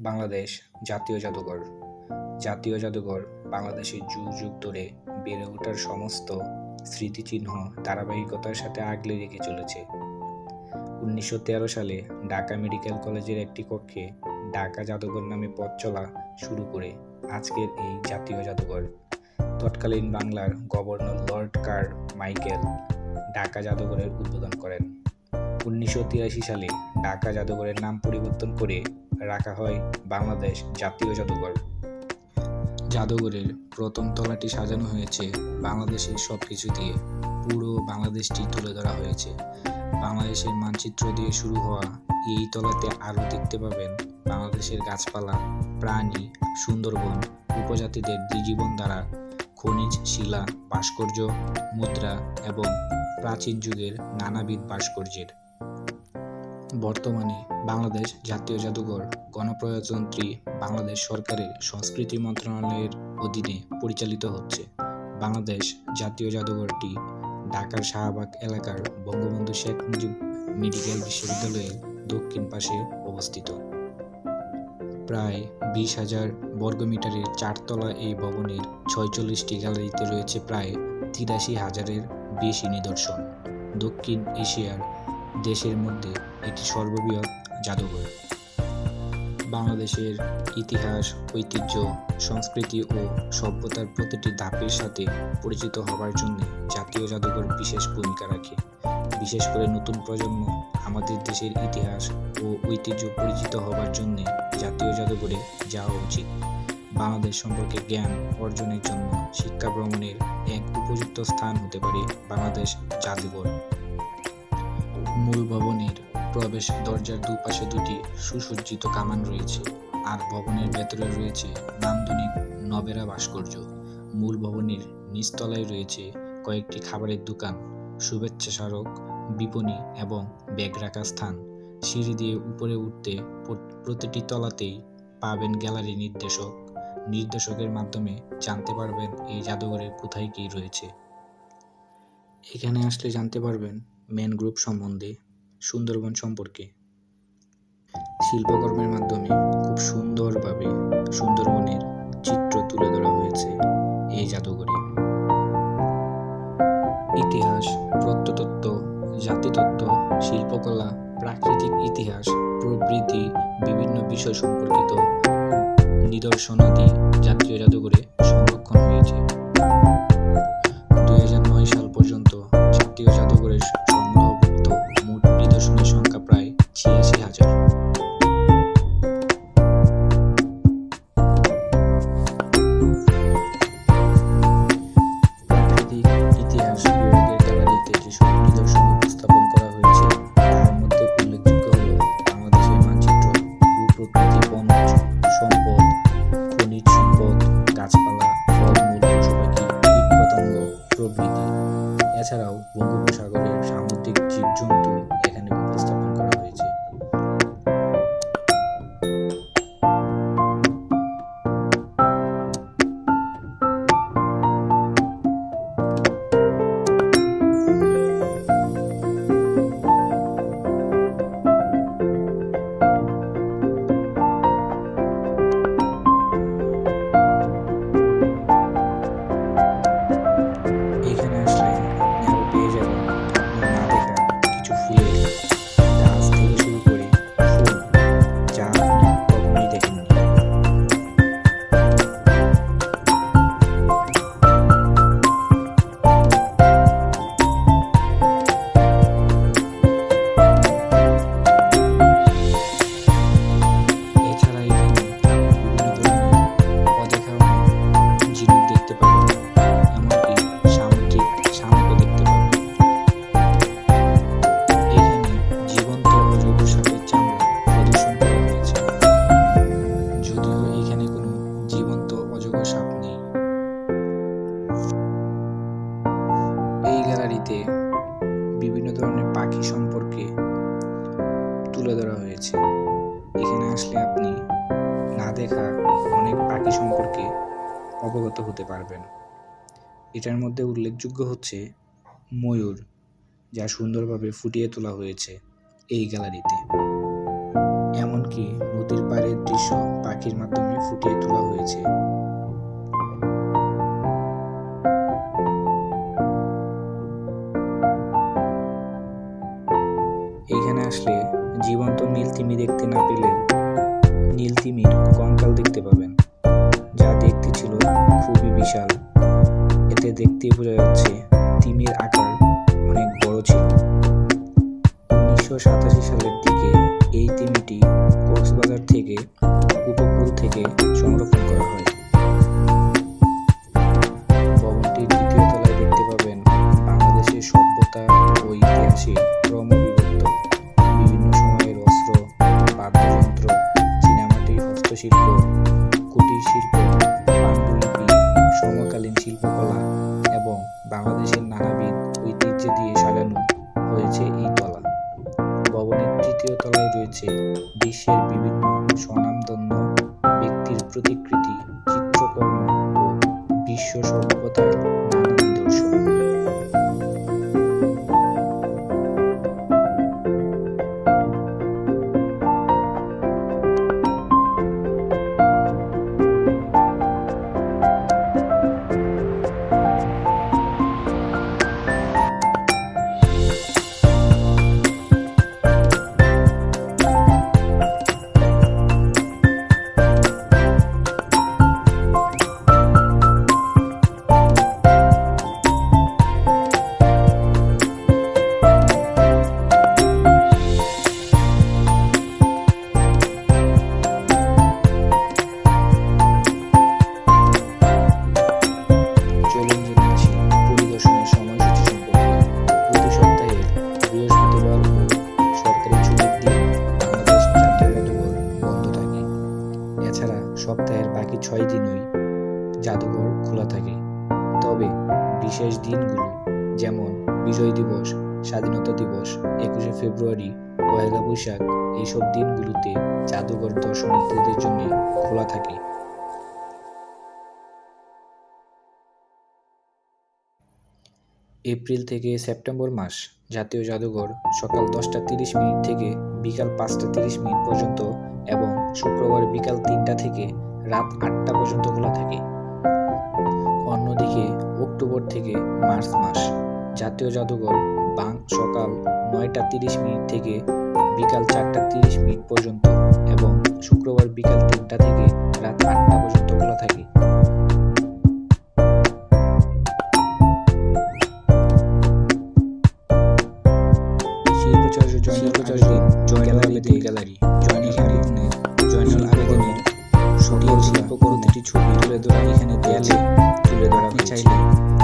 বাংলাদেশ জাতীয় জাদুঘর। জাতীয় জাদুঘর বাংলাদেশের যুগ যুগ ধরে বেড়ে ওঠার সমস্ত স্মৃতিচিহ্ন ধারাবাহিকতার সাথে আগলে রেখে চলেছে। উনিশশো তেরো সালে ঢাকা মেডিকেল কলেজের একটি কক্ষে ঢাকা জাদুঘর নামে পথ চলা শুরু করে আজকের এই জাতীয় জাদুঘর। তৎকালীন বাংলার governor lord Carmichael Dhaka জাদুঘরের উদ্বোধন করেন। উনিশশো তিরাশি সালে ঢাকা জাদুঘরের নাম পরিবর্তন করে রাখা হয় বাংলাদেশ জাতীয় জাদুঘর। জাদুঘরের প্রথম তলাটি সাজানো হয়েছে বাংলাদেশের সব কিছু দিয়ে। পুরো বাংলাদেশটি তুলে ধরা হয়েছে। বাংলাদেশের মানচিত্র দিয়ে শুরু হওয়া এই তলাতে আরও দেখতে পাবেন বাংলাদেশের গাছপালা, প্রাণী, সুন্দরবন, উপজাতিদের দ্বিজীবন দ্বারা খনিজ, শিলা, ভাস্কর্য, মুদ্রা এবং প্রাচীন যুগের নানাবিধ ভাস্কর্যের। বর্তমানে বাংলাদেশ জাতীয় জাদুঘর গণপ্রজাতন্ত্রী বাংলাদেশ সরকারের সংস্কৃতি মন্ত্রণালয়ের অধীনে পরিচালিত হচ্ছে। বাংলাদেশ জাতীয় জাদুঘরটি ঢাকার শাহবাগ এলাকার বঙ্গবন্ধু শেখ মুজিব মেডিকেল বিশ্ববিদ্যালয়ের দক্ষিণ পাশে অবস্থিত। প্রায় বিশ হাজার বর্গমিটারের চারতলা এই ভবনের ছয়চল্লিশটি গ্যালারিতে রয়েছে প্রায় তিরাশি হাজারের বেশি নিদর্শন। দক্ষিণ এশিয়ার দেশের মধ্যে এটি সর্ববৃহৎ জাদুঘর। বাংলাদেশের ইতিহাস, ঐতিহ্য, সংস্কৃতি ও সভ্যতার প্রতিটি ধাপের সাথে পরিচিত হবার জন্য জাতীয় জাদুঘর বিশেষ ভূমিকা রাখে। বিশেষ করে নতুন প্রজন্ম আমাদের দেশের ইতিহাস ও ঐতিহ্য পরিচিত হবার জন্য জাতীয় জাদুঘরে যাওয়া উচিত। বাংলাদেশ সম্পর্কে জ্ঞান অর্জনের জন্য শিক্ষা ভ্রমণের এক উপযুক্ত স্থান হতে পারে বাংলাদেশ জাদুঘর। মূল ভবনের প্রবেশ দরজার দুপাশে দুটি সুসজ্জিত কামান রয়েছে, আর ভবনের ভেতরে রয়েছে নান্দনিক নবেরা ভাস্কর্য। মূল ভবনের নিচতলায় রয়েছে কয়েকটি খাবারের দোকান, শুভেচ্ছা স্মারক, বিপণী এবং ব্যাগ রাখার স্থান। সিঁড়ি দিয়ে উপরে উঠতে প্রতিটি তলাতেই পাবেন গ্যালারি নির্দেশক। নির্দেশকের মাধ্যমে জানতে পারবেন এই জাদুঘরের কোথায় কী রয়েছে। এখানে আসলে জানতে পারবেন গ্রুপ সম্বন্ধে সুন্দরবন সম্পর্কে। শিল্পকর্মের মাধ্যমে খুব সুন্দরভাবে সুন্দরবনের চিত্র তুলে ধরা হয়েছে এই জাদুঘরে। ইতিহাস, প্রত্নতত্ত্ব, জাতিতত্ত্ব, শিল্পকলা, প্রাকৃতিক ইতিহাস, প্রভৃতি বিভিন্ন বিষয় সম্পর্কিত নিদর্শনাদি জাতীয় জাদুঘরে সংরক্ষণ হয়েছে। এছাড়াও বঙ্গোপসাগরের সামুদ্রিক জীবজন্তু হয়েছে এখানে আসলে আপনি না দেখা অনেক পাখি সম্পর্কে অবগত হতে পারবেন। এটার মধ্যে উল্লেখযোগ্য হচ্ছে ময়ূর, যা সুন্দরভাবে ফুটিয়ে তোলা হয়েছে এই গ্যালারিতে। এমনকি নদীর পাড়ের দৃশ্য পাখির মাধ্যমে ফুটিয়ে তোলা হয়েছে। বিশ্ব সভ্যতার নানা নিদর্শন চলুন খোলা থাকে। তবে বিশেষ দিনগুলো যেমন বিজয় দিবস, স্বাধীনতা দিবস, একুশে ফেব্রুয়ারি, পয়লা বৈশাখ, এইসব দিনগুলোতে জাদুঘর দর্শনার্থীদের জন্য খোলা থাকে। এপ্রিল থেকে সেপ্টেম্বর মাস জাতীয় জাদুঘর সকাল দশটা তিরিশ মিনিট থেকে বিকাল পাঁচটা তিরিশ মিনিট পর্যন্ত এবং শুক্রবার বিকাল তিনটা থেকে রাত আটটা পর্যন্ত খোলা থাকে। অন্যদিকে অক্টোবর থেকে মার্চ মাস। জাতীয় জাদুঘর বাং সকাল নয়টা তিরিশ মিনিট থেকে বিকাল চারটা তিরিশ মিনিট পর্যন্ত এবং শুক্রবার বিকাল চাইলে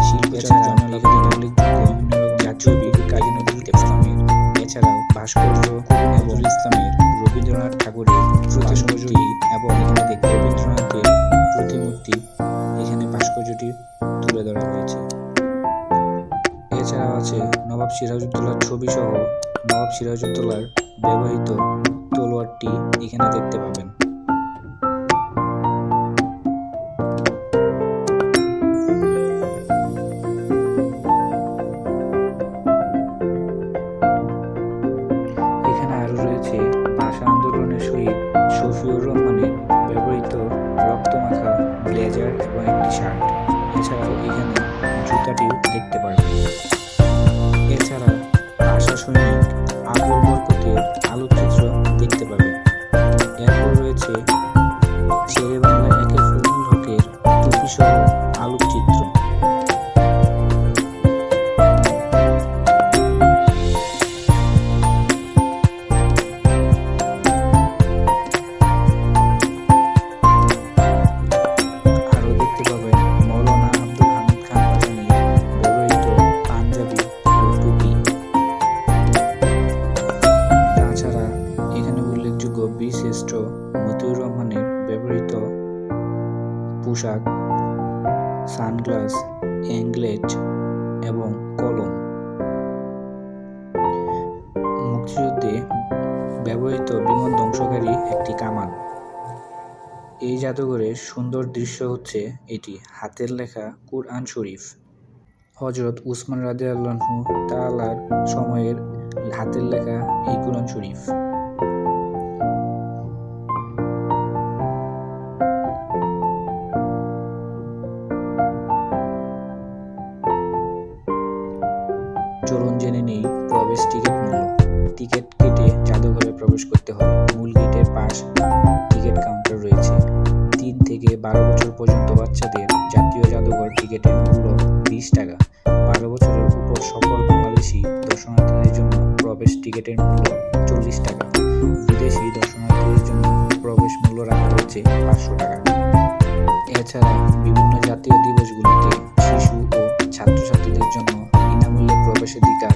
শিল্পচর্চা জয়নুল উল্লেখযোগ্য জাতীয় বিধি কাজী নজরুল ইসলামের। এছাড়াও ভাস্কর্য নজরুল ইসলামের রবীন্দ্রনাথ ঠাকুরের প্রতিমূর্তি এবং এখানে দেখতে রবীন্দ্রনাথের প্রতিমূর্তি এখানে ভাস্কর্যটি তুলে ধরা হয়েছে। এছাড়াও আছে নবাব সিরাজউদ্দৌলার ছবি সহ নবাব সিরাজউদ্দৌলার ব্যবহৃত তলোয়ারটি এখানে দেখতে পাবেন। পোশাক, সানগ্লাস অ্যাংলেট এবং কলম। মুক্তিযুদ্ধে ব্যবহৃত বিমান ধ্বংসকারী একটি কামান। এই জাদুঘরের সুন্দর দৃশ্য হচ্ছে এটি, হাতের লেখা কুরআন শরীফ। হজরত উসমান রাজা আল্লাহু তালার সময়ের হাতের লেখা এই কুরআন শরীফ। চলুন জেনে নেই প্রবেশ টিকিট মূল্য। টিকিট কেটে জাদুঘরে প্রবেশ করতে হবে। মূল গেটের পাশ টিকিট কাউন্টার রয়েছে। তিন থেকে বারো বছর পর্যন্ত বাচ্চাদের জাতীয় জাদুঘর টিকিটের মূল্য বিশ টাকা। বারো বছরের উপর সকল বাংলাদেশি দর্শনার্থীদের জন্য প্রবেশ টিকিটের মূল্য চল্লিশ টাকা। বিদেশি দর্শনার্থীদের জন্য প্রবেশ মূল্য রাখা হয়েছে পাঁচশো টাকা। এছাড়া বিভিন্ন জাতীয় দিবসগুলিতে শিশু ও ছাত্রছাত্রীদের জন্য একশো দিটার